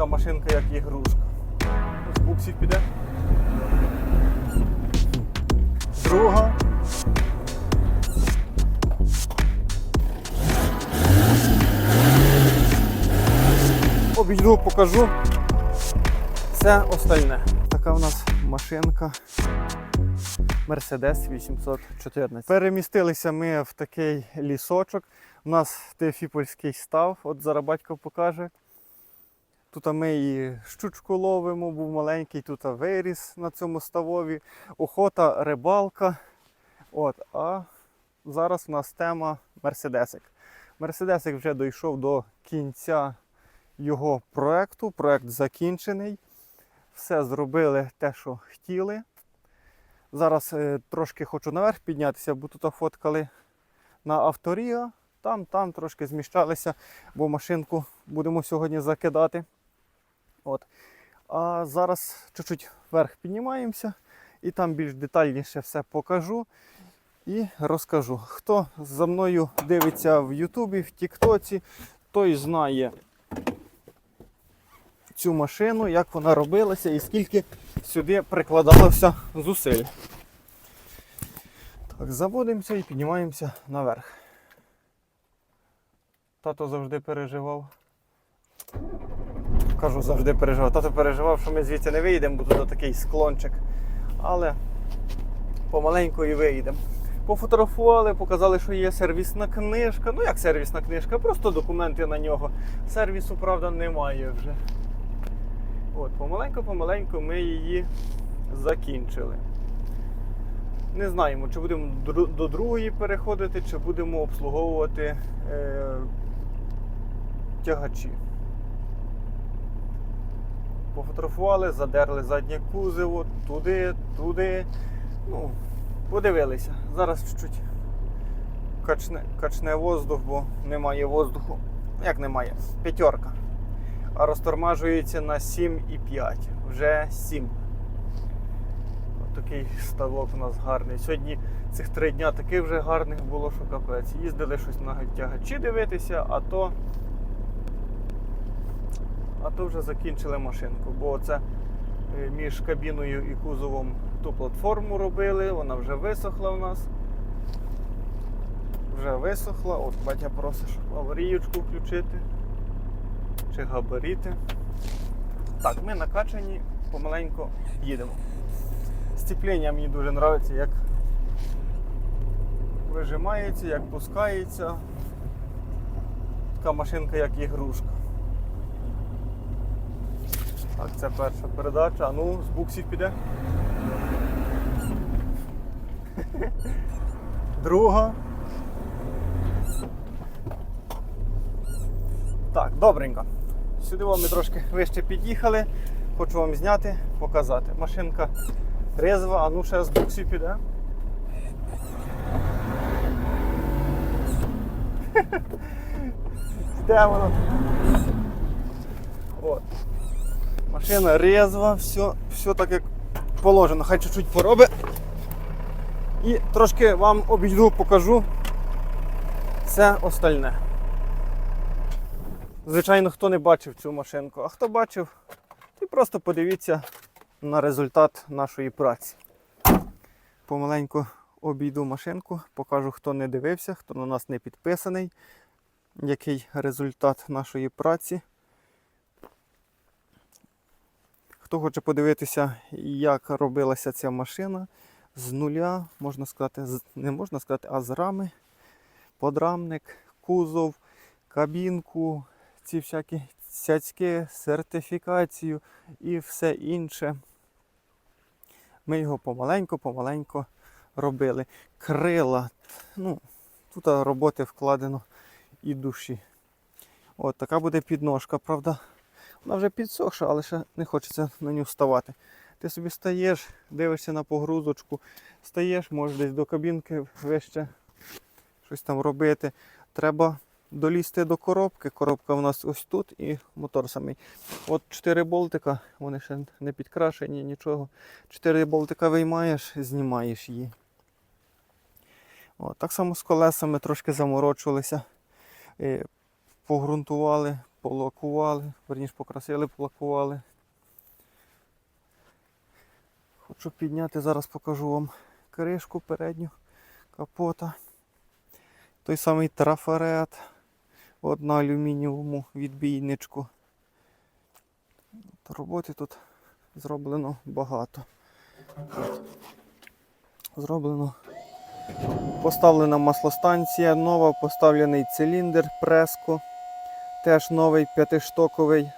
Така машинка, як ігрушка. Ось буксик піде. Друга. Обійду, покажу. Все остальне. Така в нас машинка Mercedes 814. Перемістилися ми в такий лісочок. У нас Теофіпольський став, от зараз батько покаже. Тут ми і щучку ловимо, був маленький, тут виріс на цьому ставові. Охота, рибалка. От, а зараз у нас тема Мерседесик. Мерседесик вже дійшов до кінця його проекту. Проект закінчений. Все зробили те, що хотіли. Зараз е, трошки хочу наверх піднятися, бо тут фоткали на авторія. Там, там трошки зміщалися, бо машинку будемо сьогодні закидати. От. А зараз чуть-чуть вверх піднімаємося і там більш детальніше все покажу і розкажу. Хто за мною дивиться в Ютубі, в Тіктоці, той знає цю машину, як вона робилася і скільки сюди прикладалося зусиль. Так, заводимося і піднімаємося наверх. Тато завжди переживав. Кажу, завжди переживав. Тато переживав, що ми звідси не вийдемо, бо тут такий склончик. Але помаленьку і вийдемо. Пофотографували, показали, що є сервісна книжка. Ну як сервісна книжка, просто документи на нього. Сервісу, правда, немає вже. От, помаленьку-помаленьку ми її закінчили. Не знаємо, чи будемо до другої переходити, чи будемо обслуговувати е, тягачі. Пофотографували, задерли заднє кузово, туди, туди. Ну, подивилися. Зараз чуть-чуть качне, качне воздух, бо немає воздуху. Як немає? П'ятерка. А розтормажується на 7,5. Вже 7. Такий ставок у нас гарний. Сьогодні цих три дня таких вже гарних було, що капець. Їздили щось на тягачі дивитися, а то а то вже закінчили машинку, бо це е, між кабіною і кузовом ту платформу робили, вона вже висохла у нас. Вже висохла. От батя просить, щоб аваріючку включити. Чи габаріти. Так, ми накачані, помаленьку їдемо. Сцеплення мені дуже подобається, як вижимається, як пускається. Така машинка, як ігрушка. Так, це перша передача. А ну, з буксів піде. Друга. Так, добренько. Сюди ми трошки вище під'їхали. Хочу вам зняти, показати. Машинка резва, а ну ще з буксів піде. Де воно? От. Машина резва, все, все так як положено. Хай чуть-чуть поробить. І трошки вам обійду, покажу все остальне. Звичайно, хто не бачив цю машинку, а хто бачив, то просто подивіться на результат нашої праці. Помаленьку обійду машинку, покажу, хто не дивився, хто на нас не підписаний, який результат нашої праці. Хто хоче подивитися, як робилася ця машина з нуля, можна сказати, не можна сказати, а з рами, подрамник, кузов, кабінку, ці всякі цяцьки, сертифікацію і все інше. Ми його помаленьку-помаленьку робили. Крила. Ну, тут роботи вкладено і душі. От така буде підножка, правда. Вона вже підсохша, але ще не хочеться на нього вставати. Ти собі стаєш, дивишся на погрузочку, стаєш, можеш десь до кабінки вище щось там робити. Треба долізти до коробки. Коробка у нас ось тут і мотор самий. От 4 болтика, вони ще не підкрашені, нічого. 4 болтика виймаєш, знімаєш її. От, так само з колесами трошки заморочувалися. Е, Погрунтували, полакували, верніше покрасили, полакували. Хочу підняти, зараз покажу вам кришку передню капота. Той самий трафарет. От на алюмінієвому відбійничку. От Роботи тут зроблено багато. Зроблено. Поставлена маслостанція нова, поставлений циліндр преско. Теж новий п'ятиштоковий.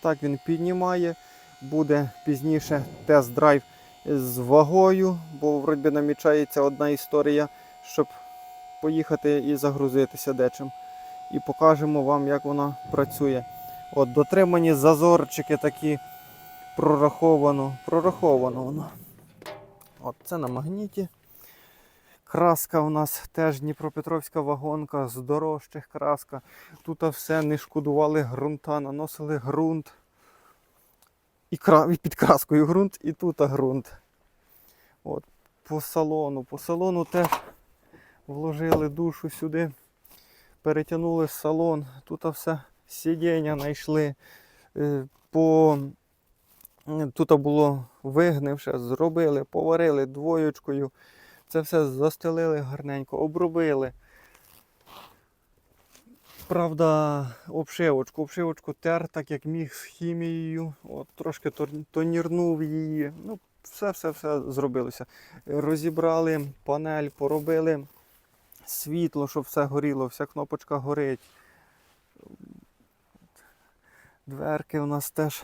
Так він піднімає. Буде пізніше тест-драйв з вагою, бо вроді намічається одна історія, щоб поїхати і загрузитися дечим. І покажемо вам, як вона працює. От дотримані зазорчики такі прораховано. Прораховано воно. От це на магніті. Краска у нас теж Дніпропетровська вагонка з дорожчих краска. Тут все не шкодували ґрунта, наносили ґрунт. І, під краскою ґрунт, і тут ґрунт. От, по салону. По салону теж вложили душу сюди, перетягнули салон. Тут все сидіння знайшли. Е, По... Тут було вигнивше, зробили, поварили двоєчкою. Це все застелили гарненько, обробили. Правда, обшивочку. Обшивочку тер, так як міг з хімією. От, трошки тонірнув її. Ну, все-все-все зробилося. Розібрали панель, поробили світло, щоб все горіло, вся кнопочка горить. Дверки у нас теж.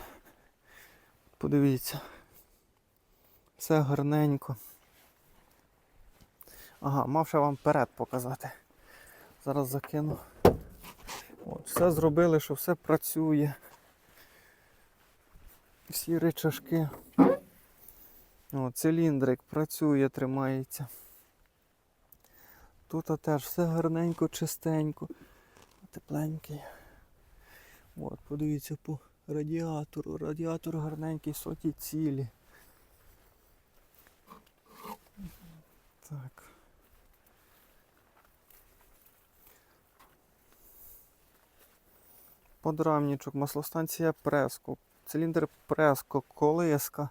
Подивіться. Все гарненько. Ага, мав ще вам перед показати. Зараз закину. От, все зробили, що все працює. Всі речашки. О, циліндрик працює, тримається. Тут теж все гарненько, чистенько, тепленький. От, подивіться по радіатору. Радіатор гарненький, соті цілі. Так. Подрамничок, маслостанція Преско, циліндр Преско, колеска.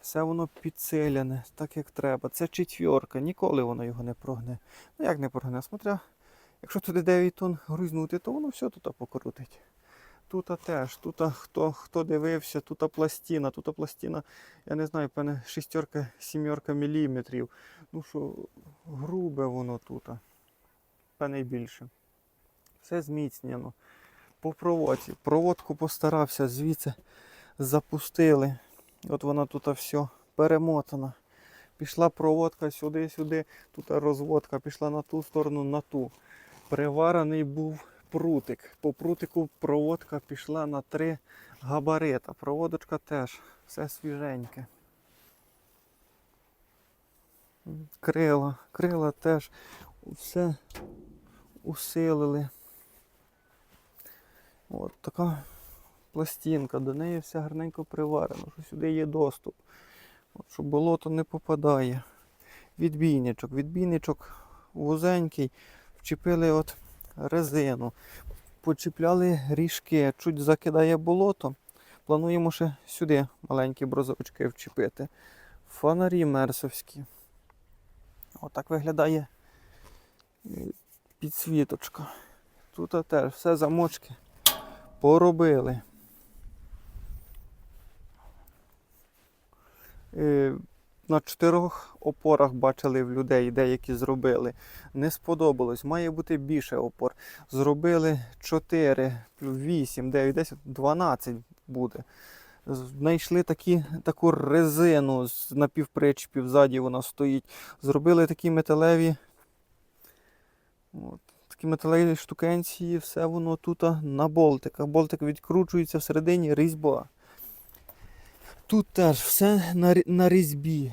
Все воно підсилене, так як треба. Це четвірка, ніколи воно його не прогне. Ну як не прогне? Смотря, якщо туди 9 тонн грузнути, то воно все тут покрутить. Тут теж, тут хто, хто дивився, тут пластина, тут пластина, я не знаю, певне, шістерка, сімерка міліметрів. Ну що, грубе воно тут. Певне більше. Все зміцнено. По проводці. Проводку постарався, звідси запустили. От вона тут все перемотана. Пішла проводка сюди-сюди, тут розводка, пішла на ту сторону, на ту. Приварений був прутик. По прутику проводка пішла на три габарита. Проводочка теж все свіженьке. Крила, крила теж все усилили. От така пластинка, до неї все гарненько приварено, що сюди є доступ. От, що болото не попадає. Відбійничок. Відбійничок вузенький, вчепили от резину, почіпляли ріжки, чуть закидає болото. Плануємо ще сюди маленькі брозовички вчепити. Фонарі мерсовські. Отак виглядає е, підсвіточка. Тут теж все замочки поробили. Е, На чотирьох опорах бачили в людей, деякі зробили. Не сподобалось. Має бути більше опор. Зробили 4, 8, 9, 10, 12 буде. Знайшли такі, таку резину з напівпричепів, ззаді вона стоїть. Зробили такі металеві. От, такі металеві штукенції, все воно тут на болтиках. Болтик відкручується всередині різьба. Тут теж все на, на різьбі.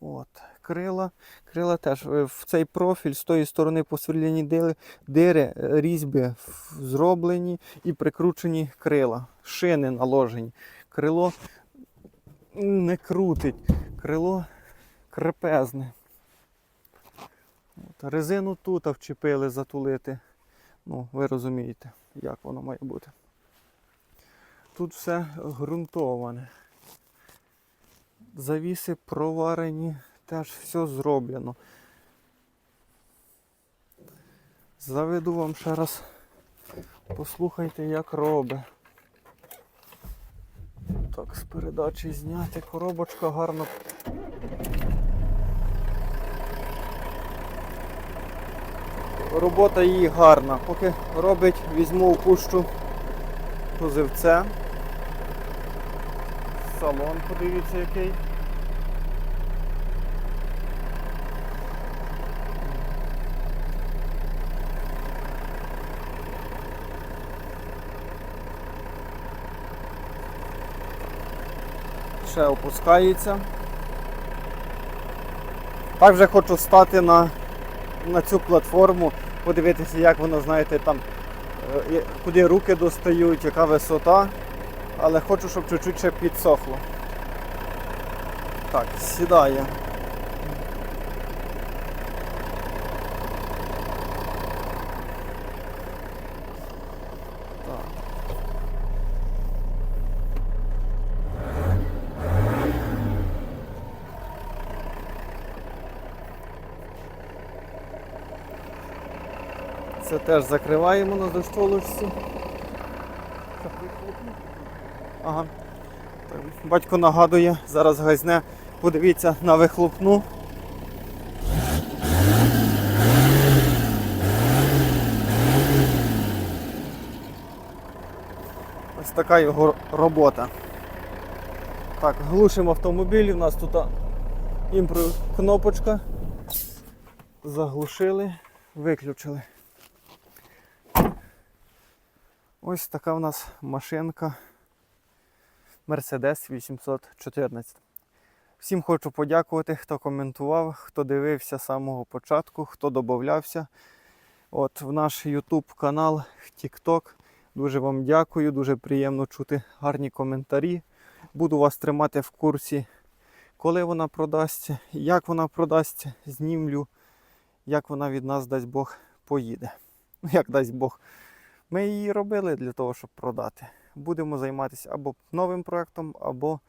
От. Крила. Крила теж е, в цей профіль з тої сторони посверлені дири, дири е, різьби зроблені і прикручені крила. Шини наложені. Крило не крутить. Крило крепезне. От, резину тут вчепили затулити. Ну, ви розумієте, як воно має бути. Тут все ґрунтоване. Завіси проварені, теж все зроблено. Заведу вам ще раз. Послухайте, як робить. Так, з передачі зняти. Коробочка гарно. Робота її гарна. Поки робить, візьму опущу позивце. Салон, подивіться який. Ще опускається. Так вже хочу стати на, на цю платформу, подивитися, як воно, знаєте, там, е, куди руки достають, яка висота. Але хочу, щоб чуть-чуть ще підсохло. Так, сідає. Це теж закриваємо на дощолочці. Ага. Так, батько нагадує, зараз газне, подивіться на вихлопну. Ось така його робота. Так, глушимо автомобіль, у нас тут імпро кнопочка. Заглушили, виключили. Ось така в нас машинка Mercedes 814. Всім хочу подякувати, хто коментував, хто дивився з самого початку, хто додавався. От в наш YouTube канал, TikTok. Дуже вам дякую, дуже приємно чути гарні коментарі. Буду вас тримати в курсі, коли вона продасться, як вона продасться, знімлю, як вона від нас, дасть Бог, поїде. Ну, як дасть Бог. Ми її робили для того, щоб продати. Будемо займатися або новим проектом, або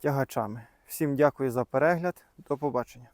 тягачами. Всім дякую за перегляд. До побачення.